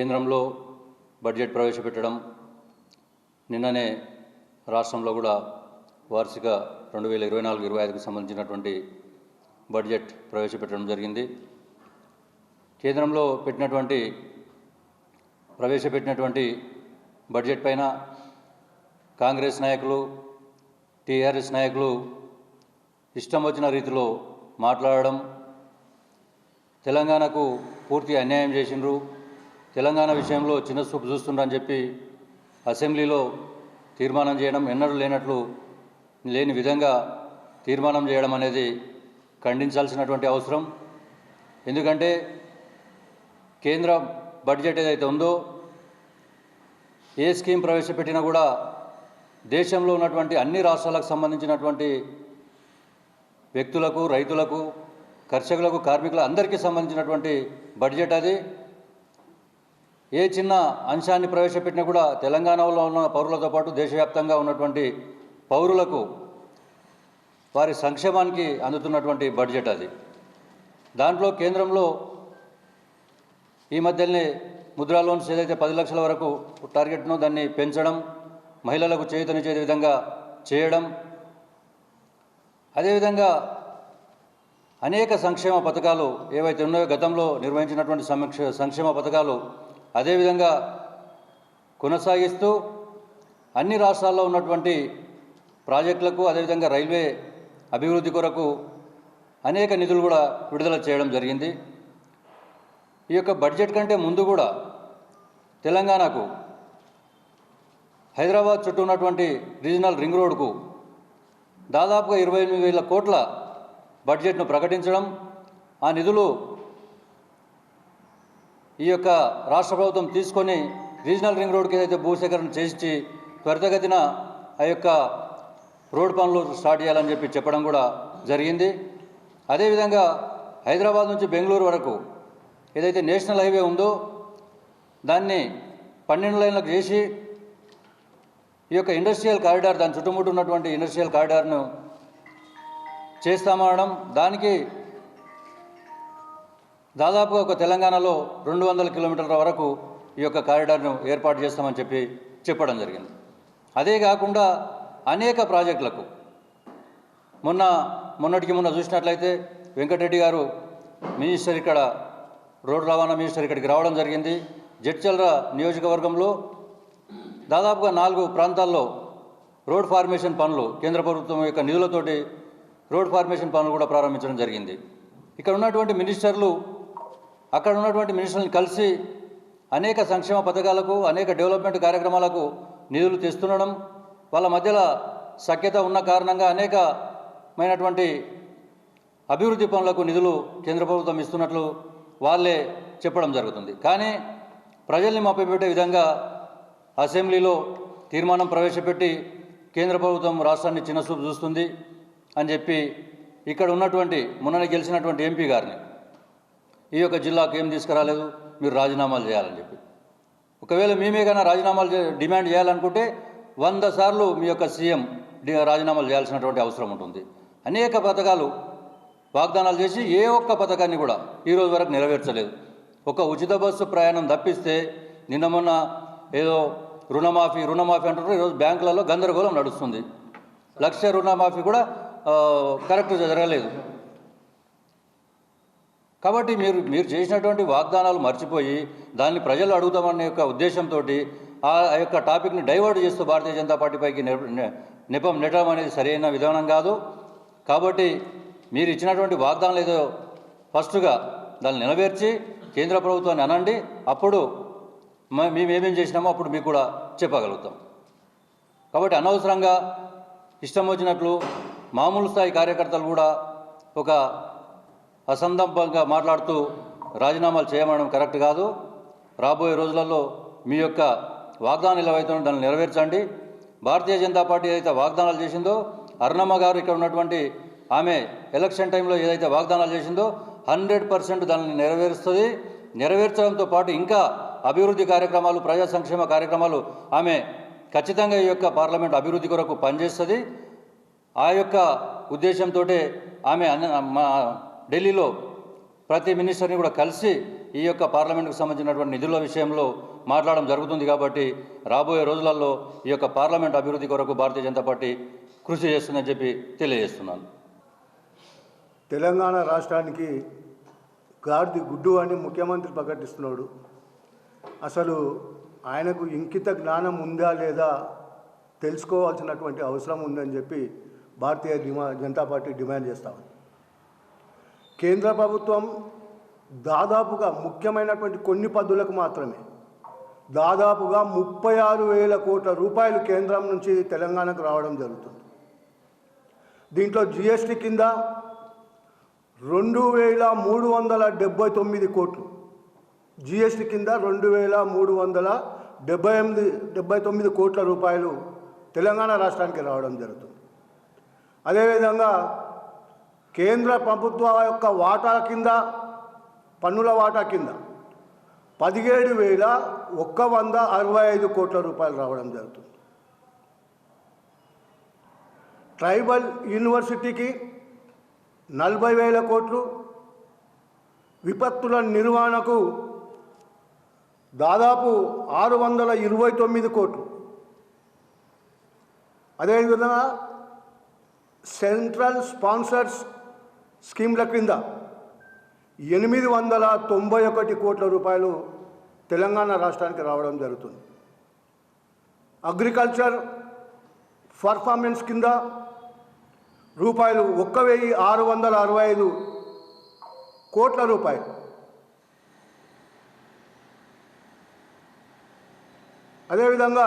కేంద్రంలో బడ్జెట్ ప్రవేశపెట్టడం నిన్ననే రాష్ట్రంలో కూడా వార్షిక రెండు వేల ఇరవై నాలుగు ఇరవై ఐదుకు సంబంధించినటువంటి బడ్జెట్ ప్రవేశపెట్టడం జరిగింది. కేంద్రంలో పెట్టినటువంటి ప్రవేశపెట్టినటువంటి బడ్జెట్ పైన కాంగ్రెస్ నాయకులు టీఆర్ఎస్ నాయకులు ఇష్టం వచ్చిన రీతిలో మాట్లాడడం తెలంగాణకు పూర్తి అన్యాయం చేసిండ్రు. తెలంగాణ విషయంలో చిన్న చూపు చూస్తుండ్రని చెప్పి అసెంబ్లీలో తీర్మానం చేయడం ఎన్నడూ లేనట్లు లేని విధంగా తీర్మానం చేయడం అనేది ఖండించాల్సినటువంటి అవసరం. ఎందుకంటే కేంద్ర బడ్జెట్ ఏదైతే ఉందో ఏ స్కీమ్ ప్రవేశపెట్టినా కూడా దేశంలో ఉన్నటువంటి అన్ని రాష్ట్రాలకు సంబంధించినటువంటి వ్యక్తులకు రైతులకు కర్షకులకు కార్మికులకు అందరికీ సంబంధించినటువంటి బడ్జెట్ అది. ఏ చిన్న అంశాన్ని ప్రవేశపెట్టినా కూడా తెలంగాణలో ఉన్న పౌరులతో పాటు దేశవ్యాప్తంగా ఉన్నటువంటి పౌరులకు వారి సంక్షేమానికి అందుతున్నటువంటి బడ్జెట్ అది. దాంట్లో కేంద్రంలో ఈ మధ్యనే ముద్రా లోన్స్ ఏదైతే పది లక్షల వరకు టార్గెట్ను దాన్ని పెంచడం మహిళలకు చేయుతనిచ్చే విధంగా చేయడం అదేవిధంగా అనేక సంక్షేమ పథకాలు ఏవైతే ఉన్నాయో గతంలో నిర్వహించినటువంటి సంక్షేమ పథకాలు అదేవిధంగా కొనసాగిస్తూ అన్ని రాష్ట్రాల్లో ఉన్నటువంటి ప్రాజెక్టులకు అదేవిధంగా రైల్వే అభివృద్ధి కొరకు అనేక నిధులు కూడా విడుదల చేయడం జరిగింది. ఈ యొక్క బడ్జెట్ కంటే ముందు కూడా తెలంగాణకు హైదరాబాద్ చుట్టూ ఉన్నటువంటి రీజనల్ రింగ్ రోడ్కు దాదాపుగా ఇరవై ఎనిమిది వేల కోట్ల బడ్జెట్ను ప్రకటించడం ఆ నిధులు ఈ యొక్క రాష్ట్ర ప్రభుత్వం తీసుకొని రీజనల్ రింగ్ రోడ్కి ఏదైతే భూసేకరణ చేసి త్వరితగతిన ఆ యొక్క రోడ్ పనులు స్టార్ట్ చేయాలని చెప్పి చెప్పడం కూడా జరిగింది. అదేవిధంగా హైదరాబాద్ నుంచి బెంగళూరు వరకు ఏదైతే నేషనల్ హైవే ఉందో దాన్ని పన్నెండు లైన్లకు చేసి ఈ యొక్క ఇండస్ట్రియల్ కారిడార్ దాని చుట్టుముట్టు ఉన్నటువంటి ఇండస్ట్రియల్ కారిడార్ను చేస్తామనడం దానికి దాదాపుగా ఒక తెలంగాణలో రెండు వందల కిలోమీటర్ల వరకు ఈ యొక్క కారిడార్ను ఏర్పాటు చేస్తామని చెప్పి చెప్పడం జరిగింది. అదే కాకుండా అనేక ప్రాజెక్టులకు మొన్న మొన్నటికి మొన్న చూసినట్లయితే వెంకటరెడ్డి గారు మినిస్టర్ ఇక్కడ రోడ్డు రవాణా మినిస్టర్ ఇక్కడికి రావడం జరిగింది. జడ్చల్ర నియోజకవర్గంలో దాదాపుగా నాలుగు ప్రాంతాల్లో రోడ్ ఫార్మేషన్ పనులు కేంద్ర ప్రభుత్వం యొక్క నిధులతోటి రోడ్ ఫార్మేషన్ పనులు కూడా ప్రారంభించడం జరిగింది. ఇక్కడ ఉన్నటువంటి మినిస్టర్లు అక్కడ ఉన్నటువంటి మినిస్టర్లను కలిసి అనేక సంక్షేమ పథకాలకు అనేక డెవలప్మెంట్ కార్యక్రమాలకు నిధులు తెస్తుండడం వాళ్ళ మధ్యలో సఖ్యత ఉన్న కారణంగా అనేకమైనటువంటి అభివృద్ధి పనులకు నిధులు కేంద్ర ప్రభుత్వం ఇస్తున్నట్లు వాళ్ళే చెప్పడం జరుగుతుంది. కానీ ప్రజల్ని మభ్యపెట్టే విధంగా అసెంబ్లీలో తీర్మానం ప్రవేశపెట్టి కేంద్ర ప్రభుత్వం రాష్ట్రాన్ని చిన్నసూపు చూస్తుంది అని చెప్పి ఇక్కడ ఉన్నటువంటి మొన్న గెలిచినటువంటి ఎంపీ గారిని ఈ యొక్క జిల్లాకు ఏం తీసుకురాలేదు? మీరు రాజీనామాలు చేయాలని చెప్పి. ఒకవేళ మేమే కన్నా రాజీనామాలు చే- డిమాండ్ చేయాలనుకుంటే వంద సార్లు మీ యొక్క సీఎం డి- రాజీనామాలు చేయాల్సినటువంటి అవసరం ఉంటుంది. అనేక పథకాలు వాగ్దానాలు చేసి ఏ ఒక్క పథకాన్ని కూడా ఈ రోజు వరకు నెరవేర్చలేదు. ఒక ఉచిత బస్సు ప్రయాణం తప్పిస్తే నిన్న మొన్న ఏదో రుణమాఫీ రుణమాఫీ అంటున్నారు ఈరోజు బ్యాంకులలో గందరగోళం నడుస్తుంది. లక్ష రుణమాఫీ కూడా కరెక్ట్ జరగలేదు. కాబట్టి మీరు మీరు చేసినటువంటి వాగ్దానాలు మర్చిపోయి దాన్ని ప్రజలు అడుగుతామనే యొక్క ఉద్దేశంతో ఆ యొక్క టాపిక్ని డైవర్ట్ చేస్తూ భారతీయ జనతా పార్టీపైకి నిపం నెటం నెపం అనేది సరైన విధానం కాదు. కాబట్టి మీరు ఇచ్చినటువంటి వాగ్దానాలు ఏదో ఫస్ట్గా దాన్ని నెరవేర్చి కేంద్ర ప్రభుత్వాన్ని అనండి. అప్పుడు మేమేమేం చేసినామో అప్పుడు మీకు కూడా చెప్పగలుగుతాం. కాబట్టి అనవసరంగా ఇష్టం వచ్చినట్లు మామూలు స్థాయి కార్యకర్తలు కూడా ఒక అసందర్భంగా మాట్లాడుతూ రాజీనామాలు చేయమనడం కరెక్ట్ కాదు. రాబోయే రోజులలో మీ యొక్క వాగ్దానం ఏవైతే దాన్ని నెరవేర్చండి. భారతీయ జనతా పార్టీ ఏదైతే వాగ్దానాలు చేసిందో అరుణమ్మ గారు ఇక్కడ ఉన్నటువంటి ఆమె ఎలక్షన్ టైంలో ఏదైతే వాగ్దానాలు చేసిందో హండ్రెడ్ పర్సెంట్ దానిని నెరవేరుస్తుంది. నెరవేర్చడంతో పాటు ఇంకా అభివృద్ధి కార్యక్రమాలు ప్రజా సంక్షేమ కార్యక్రమాలు ఆమె ఖచ్చితంగా ఈ యొక్క పార్లమెంట్ అభివృద్ధి కొరకు పనిచేస్తుంది. ఆ యొక్క ఉద్దేశంతో ఆమె మా ఢిల్లీలో ప్రతి మినిస్టర్ని కూడా కలిసి ఈ యొక్క పార్లమెంటుకు సంబంధించినటువంటి నిధుల విషయంలో మాట్లాడడం జరుగుతుంది కాబట్టి రాబోయే రోజులలో ఈ యొక్క పార్లమెంట్ అభివృద్ధి కొరకు భారతీయ జనతా పార్టీ కృషి చేస్తుందని చెప్పి తెలియజేస్తున్నాను. తెలంగాణ రాష్ట్రానికి గాడిది గుడ్డు అని ముఖ్యమంత్రి ప్రకటిస్తున్నాడు. అసలు ఆయనకు ఇంకిత జ్ఞానం ఉందా లేదా తెలుసుకోవాల్సినటువంటి అవసరం ఉందని చెప్పి భారతీయ డిమా జనతా పార్టీ డిమాండ్ చేస్తామని కేంద్ర ప్రభుత్వం దాదాపుగా ముఖ్యమైనటువంటి కొన్ని పద్ధులకు మాత్రమే దాదాపుగా ముప్పై ఆరు వేల కోట్ల రూపాయలు కేంద్రం నుంచి తెలంగాణకు రావడం జరుగుతుంది. దీంట్లో జిఎస్టీ కింద రెండు వేల మూడు వందల డెబ్బై తొమ్మిది కోట్లు జిఎస్టీ కింద రెండు వేల మూడు వందల డెబ్బై ఎనిమిది డెబ్బై తొమ్మిది కోట్ల రూపాయలు తెలంగాణ రాష్ట్రానికి రావడం జరుగుతుంది. అదేవిధంగా కేంద్ర ప్రభుత్వ యొక్క వాటా కింద పన్నుల వాటా కింద పదిహేడు వేల ఒక్క వంద అరవై ఐదు కోట్ల రూపాయలు రావడం జరుగుతుంది. ట్రైబల్ యూనివర్సిటీకి నలభై వేల కోట్లు విపత్తుల నిర్వహణకు దాదాపు ఆరు వందల ఇరవై తొమ్మిది కోట్లు. అదేవిధంగా సెంట్రల్ స్పాన్సర్స్ స్కీమ్ల క్రింద ఎనిమిది వందల తొంభై ఒకటి కోట్ల రూపాయలు తెలంగాణ రాష్ట్రానికి రావడం జరుగుతుంది. అగ్రికల్చర్ పర్ఫార్మెన్స్ కింద రూపాయలు ఒక్క వెయ్యి ఆరు వందల అరవై ఐదు కోట్ల రూపాయలు. అదేవిధంగా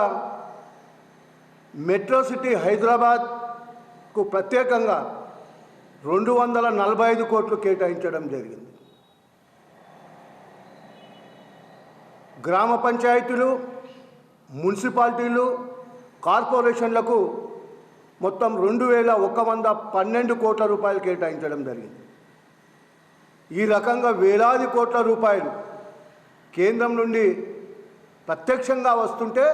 మెట్రో సిటీ హైదరాబాద్కు ప్రత్యేకంగా రెండు వందల నలభై ఐదు కోట్లు కేటాయించడం జరిగింది. గ్రామ పంచాయతీలు మున్సిపాలిటీలు కార్పొరేషన్లకు మొత్తం రెండు వేల ఒక వంద పన్నెండు కోట్ల రూపాయలు కేటాయించడం జరిగింది. ఈ రకంగా వేలాది కోట్ల రూపాయలు కేంద్రం నుండి ప్రత్యక్షంగా వస్తుంటే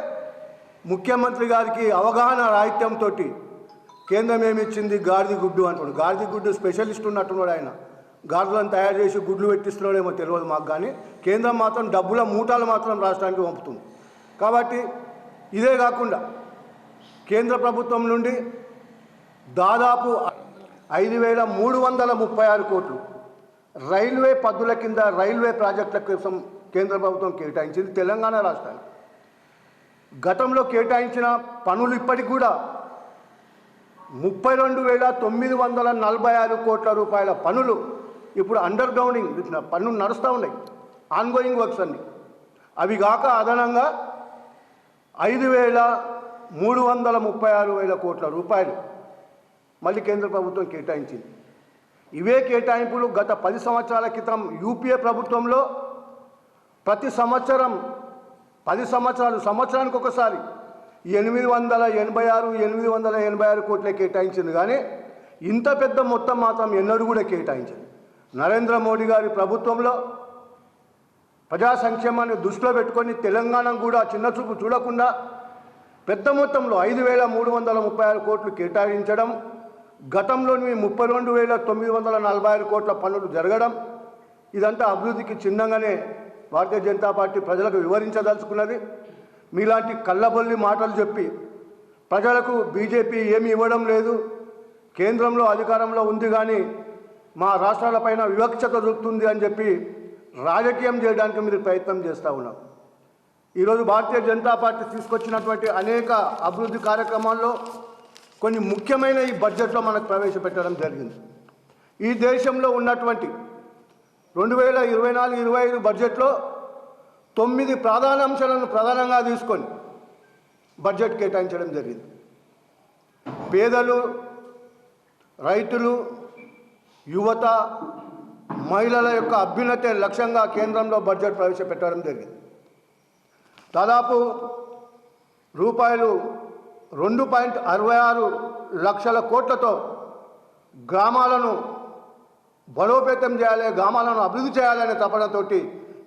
ముఖ్యమంత్రి గారికి అవగాహన రాహిత్యంతో కేంద్రం ఏమి ఇచ్చింది? గాడిది గుడ్డు అంటున్నాడు. గాడిది గుడ్డు స్పెషలిస్ట్ ఉన్నట్టున్నాడు ఆయన. గాడిదలను తయారు చేసి గుడ్లు పెట్టిస్తున్నాడేమో తెలియదు మాకు కానీ కేంద్రం మాత్రం డబ్బుల మూటాలు మాత్రం రాష్ట్రానికి పంపుతుంది. కాబట్టి ఇదే కాకుండా కేంద్ర ప్రభుత్వం నుండి దాదాపు ఐదు వేల మూడు వందల ముప్పై ఆరు కోట్లు రైల్వే పద్దుల కింద రైల్వే ప్రాజెక్టుల కోసం కేంద్ర ప్రభుత్వం కేటాయించింది తెలంగాణ రాష్ట్రానికి. గతంలో కేటాయించిన పనులు ఇప్పటికి కూడా ముప్పై రెండు వేల తొమ్మిది వందల నలభై ఆరు కోట్ల రూపాయల పనులు ఇప్పుడు అండర్ గ్రౌండింగ్ పనులు నడుస్తూ ఉన్నాయి. ఆన్గోయింగ్ వర్క్స్ అన్ని. అవి కాక అదనంగా ఐదు వేల మూడు వందల ముప్పై ఆరు వేల కోట్ల రూపాయలు మళ్ళీ కేంద్ర ప్రభుత్వం కేటాయించింది. ఇవే కేటాయింపులు గత పది సంవత్సరాల క్రితం యూపీఏ ప్రభుత్వంలో ప్రతి సంవత్సరం పది సంవత్సరాలు సంవత్సరానికి ఒకసారి ఎనిమిది వందల ఎనభై ఆరు ఎనిమిది వందల ఎనభై ఆరు కోట్లే కేటాయించింది. కానీ ఇంత పెద్ద మొత్తం మాత్రం ఎన్నడూ కూడా కేటాయించింది. నరేంద్ర మోడీ గారి ప్రభుత్వంలో ప్రజా సంక్షేమాన్ని దృష్టిలో పెట్టుకొని తెలంగాణ కూడా చిన్న చూపు చూడకుండా పెద్ద మొత్తంలో ఐదు వేల మూడు వందల ముప్పై ఆరు కోట్లు కేటాయించడం గతంలోని ముప్పై రెండు వేల తొమ్మిది వందల నలభై ఆరు కోట్ల పనులు జరగడం ఇదంతా అభివృద్ధికి చిన్నగానే భారతీయ జనతా పార్టీ ప్రజలకు వివరించదలుచుకున్నది. మీలాంటి కళ్ళబొల్లి మాటలు చెప్పి ప్రజలకు బీజేపీ ఏమి ఇవ్వడం లేదు. కేంద్రంలో అధికారంలో ఉంది కానీ మా రాష్ట్రాలపైన వివక్షత దొరుకుతుంది అని చెప్పి రాజకీయం చేయడానికి మీరు ప్రయత్నం చేస్తూ ఉన్నాం. ఈరోజు భారతీయ జనతా పార్టీ తీసుకొచ్చినటువంటి అనేక అభివృద్ధి కార్యక్రమాల్లో కొన్ని ముఖ్యమైన ఈ బడ్జెట్లో మనకు ప్రవేశపెట్టడం జరిగింది. ఈ దేశంలో ఉన్నటువంటి రెండు వేల ఇరవై నాలుగు ఇరవై ఐదు బడ్జెట్లో తొమ్మిది ప్రధాన అంశాలను ప్రధానంగా తీసుకొని బడ్జెట్ కేటాయించడం జరిగింది. పేదలు రైతులు యువత మహిళల యొక్క అభ్యున్నతే లక్ష్యంగా కేంద్రంలో బడ్జెట్ ప్రవేశపెట్టడం జరిగింది. దాదాపు రూపాయలు రెండు పాయింట్ అరవై ఆరు లక్షల కోట్లతో గ్రామాలను బలోపేతం చేయాలి గ్రామాలను అభివృద్ధి చేయాలనే తపనతోటి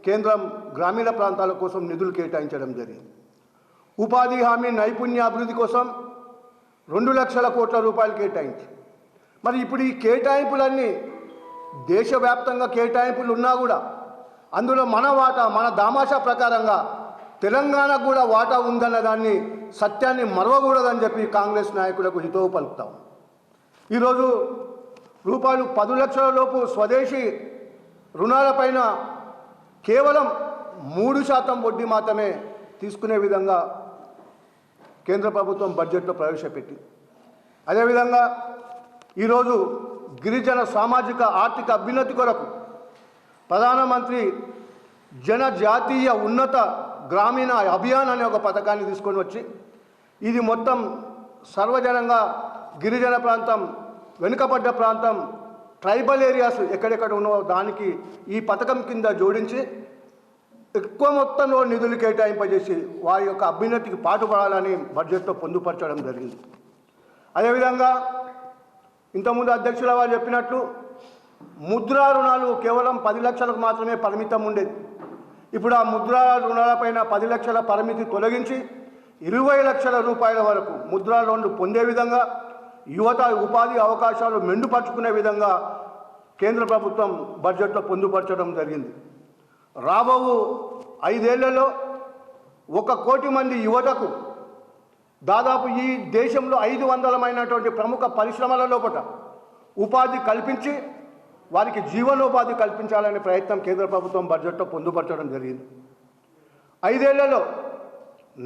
కేంద్రం గ్రామీణ ప్రాంతాల కోసం నిధులు కేటాయించడం జరిగింది. ఉపాధి హామీ నైపుణ్య అభివృద్ధి కోసం రెండు లక్షల కోట్ల రూపాయలు కేటాయించి. మరి ఇప్పుడు ఈ కేటాయింపులన్నీ దేశవ్యాప్తంగా కేటాయింపులు ఉన్నా కూడా అందులో మన వాటా మన దామాషా ప్రకారంగా తెలంగాణకు కూడా వాటా ఉందన్న దాన్ని సత్యాన్ని మరవకూడదని చెప్పి కాంగ్రెస్ నాయకులకు హితవు పలుకుతాం ఈరోజు రూపాయలు పది లక్షల లోపు స్వదేశీ రుణాలపైన కేవలం మూడు శాతం వడ్డీ మాత్రమే తీసుకునే విధంగా కేంద్ర ప్రభుత్వం బడ్జెట్లో ప్రవేశపెట్టి అదేవిధంగా ఈరోజు గిరిజన సామాజిక ఆర్థిక అభ్యున్నతి కొరకు ప్రధానమంత్రి జనజాతీయ ఉన్నత గ్రామీణ అభియాన్ అనే ఒక పథకాన్ని తీసుకొని వచ్చి ఇది మొత్తం సర్వజనంగా గిరిజన ప్రాంతం వెనుకబడ్డ ప్రాంతం ట్రైబల్ ఏరియాస్ ఎక్కడెక్కడ ఉన్నో దానికి ఈ పథకం కింద జోడించి ఎక్కువ మొత్తంలో నిధులు కేటాయింపజేసి వారి యొక్క అభ్యున్నతికి పాటుపడాలని బడ్జెట్లో పొందుపరచడం జరిగింది. అదేవిధంగా ఇంతకుముందు అధ్యక్షుల వారు చెప్పినట్లు ముద్రా రుణాలు కేవలం పది లక్షలకు మాత్రమే పరిమితం ఉండేది. ఇప్పుడు ఆ ముద్రా రుణాలపైన పది లక్షల పరిమితి తొలగించి ఇరవై లక్షల రూపాయల వరకు ముద్రా లోన్లు పొందే విధంగా యువత ఉపాధి అవకాశాలు మెండుపరుచుకునే విధంగా కేంద్ర ప్రభుత్వం బడ్జెట్లో పొందుపరచడం జరిగింది. రాబో ఐదేళ్ళలో ఒక కోటి మంది యువతకు దాదాపు ఈ దేశంలో ఐదు వందలమైనటువంటి ప్రముఖ పరిశ్రమల లోపల ఉపాధి కల్పించి వారికి జీవనోపాధి కల్పించాలనే ప్రయత్నం కేంద్ర ప్రభుత్వం బడ్జెట్లో పొందుపరచడం జరిగింది. ఐదేళ్ళలో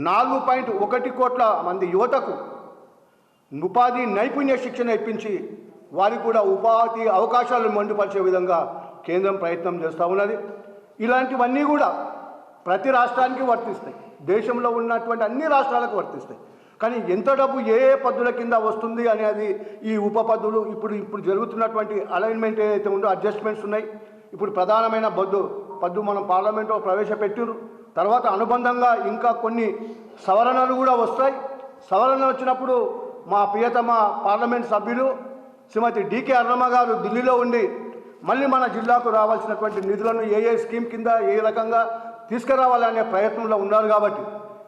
నాలుగు పాయింట్ ఒకటి కోట్ల మంది యువతకు ఉపాధి నైపుణ్య శిక్షణ ఇప్పించి వారికి కూడా ఉపాధి అవకాశాలు మండుపరిచే విధంగా కేంద్రం ప్రయత్నం చేస్తూ ఉన్నది. ఇలాంటివన్నీ కూడా ప్రతి రాష్ట్రానికి వర్తిస్తాయి. దేశంలో ఉన్నటువంటి అన్ని రాష్ట్రాలకు వర్తిస్తాయి. కానీ ఎంత డబ్బు ఏ ఏ పద్ధతుల కింద వస్తుంది అనేది ఈ ఉప పద్ధులు ఇప్పుడు ఇప్పుడు జరుగుతున్నటువంటి అలైన్మెంట్ ఏదైతే ఉందో అడ్జస్ట్మెంట్స్ ఉన్నాయి. ఇప్పుడు ప్రధానమైన బద్దు పద్దు మనం పార్లమెంట్లో ప్రవేశపెట్టారు తర్వాత అనుబంధంగా ఇంకా కొన్ని సవరణలు కూడా వస్తాయి. సవరణ వచ్చినప్పుడు మా ప్రియతమ పార్లమెంట్ సభ్యులు శ్రీమతి డికే అన్నమ్మ గారు ఢిల్లీలో ఉండి మళ్ళీ మన జిల్లాకు రావాల్సినటువంటి నిధులను ఏ ఏ స్కీమ్ కింద ఏ రకంగా తీసుకురావాలనే ప్రయత్నంలో ఉన్నారు కాబట్టి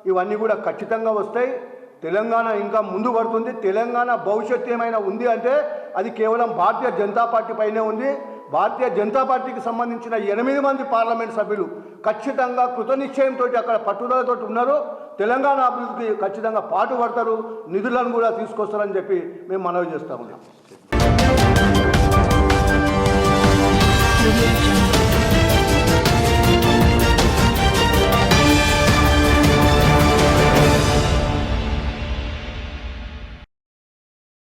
ఇవన్నీ కూడా ఖచ్చితంగా వస్తాయి. తెలంగాణ ఇంకా ముందు పడుతుంది. తెలంగాణ భవిష్యత్తు ఏమైనా ఉంది అంటే అది కేవలం భారతీయ జనతా పార్టీ పైనే ఉంది. భారతీయ జనతా పార్టీకి సంబంధించిన ఎనిమిది మంది పార్లమెంట్ సభ్యులు ఖచ్చితంగా కృతనిశ్చయంతో అక్కడ పట్టుదలతో ఉన్నారు. తెలంగాణ అభివృద్ధికి ఖచ్చితంగా పాటుపడతారు నిధులను కూడా తీసుకొస్తారని చెప్పి మేము మనవి చేస్తా ఉన్నాం. Thank you.